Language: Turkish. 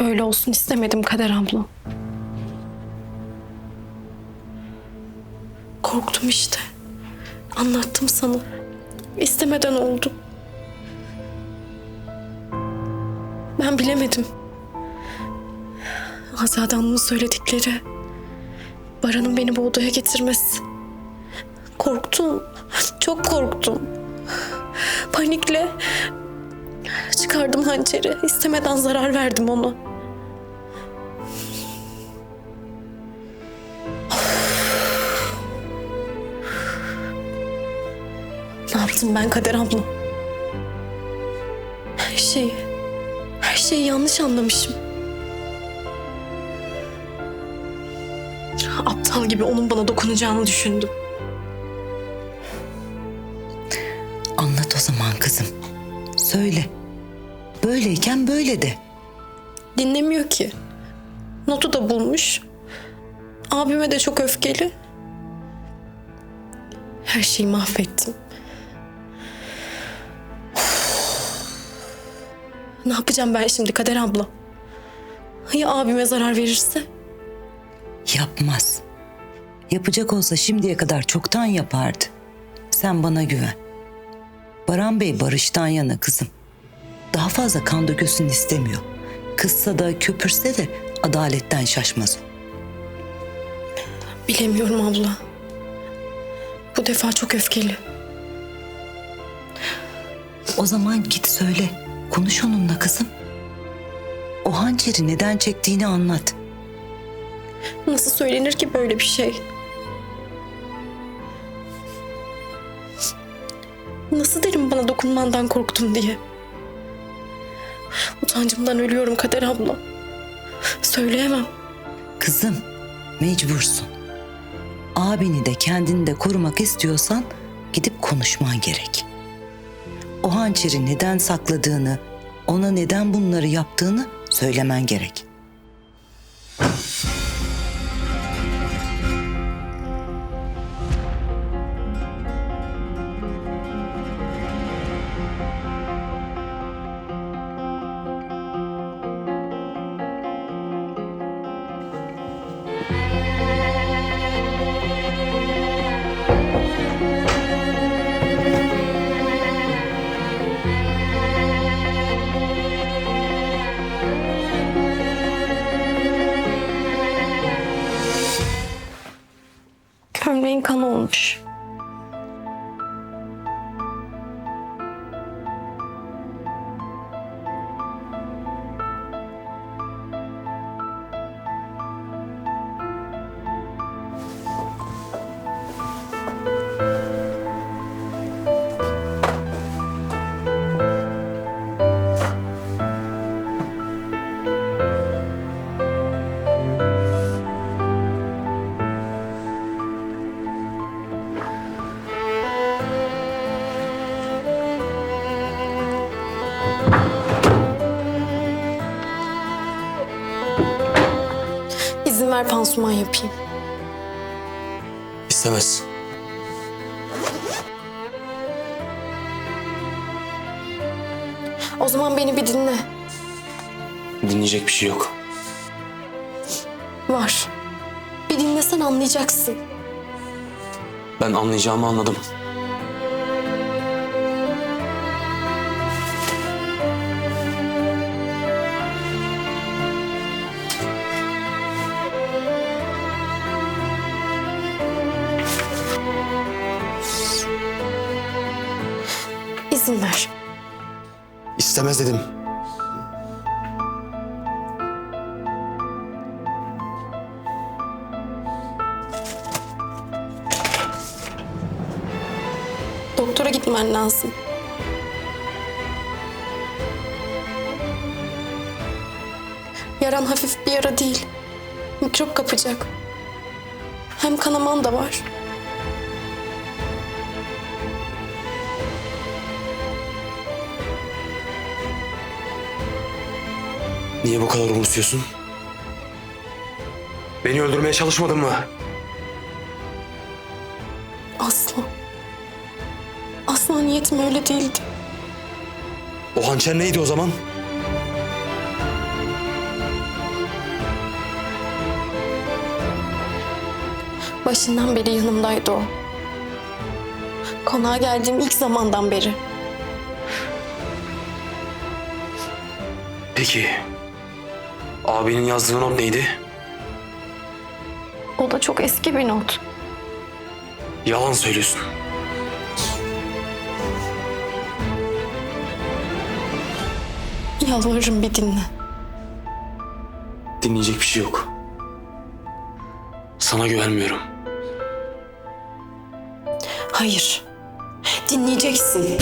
Böyle olsun istemedim Kader abla. Korktum işte. Anlattım sana. İstemeden oldu. Ben bilemedim. Azade Hanım'ın söyledikleri. Baran'ın beni bu odaya getirmesi. Korktum. Çok korktum. Panikle çıkardım hançeri. İstemeden zarar verdim ona. Ne yaptım ben Kader abla? Her şeyi, her şeyi yanlış anlamışım. Aptal gibi onun bana dokunacağını düşündüm. Anlat o zaman kızım. Söyle. Böyleyken böyle de. Dinlemiyor ki. Notu da bulmuş. Abime de çok öfkeli. Her şeyi mahvettim. Ne yapacağım ben şimdi Kader abla? Ya abime zarar verirse? Yapmaz. Yapacak olsa şimdiye kadar çoktan yapardı. Sen bana güven. Baran Bey barıştan yana kızım. Daha fazla kan dökülsün istemiyor. Kızsa da köpürse de adaletten şaşmaz o. Bilemiyorum abla. Bu defa çok öfkeli. O zaman git söyle. Konuş onunla kızım. O hançeri neden çektiğini anlat. Nasıl söylenir ki böyle bir şey? Nasıl derim bana dokunmandan korktum diye? Utancımdan ölüyorum Kader abla. Söyleyemem. Kızım, mecbursun. Abini de kendini de korumak istiyorsan gidip konuşman gerek. O hançeri neden sakladığını, ona neden bunları yaptığını söylemen gerek. Gömleğin kanı olmuş. İzin ver pansuman yapayım. İstemez. O zaman beni bir dinle. Dinleyecek bir şey yok. Var. Bir dinlesen anlayacaksın. Ben anlayacağımı anladım. İstemez dedim. Doktora gitmen lazım. Yaran hafif bir yara değil. Mikrop kapacak. Hem kanaman da var. Niye bu kadar umursuyorsun? Beni öldürmeye çalışmadın mı? Asla. Asla niyetim öyle değildi. O hançer neydi o zaman? Başından beri yanımdaydı o. Konağa geldiğim ilk zamandan beri. Peki. Abinin yazdığı not neydi? O da çok eski bir not. Yalan söylüyorsun. Yalvarırım bir dinle. Dinleyecek bir şey yok. Sana güvenmiyorum. Hayır. Dinleyeceksin.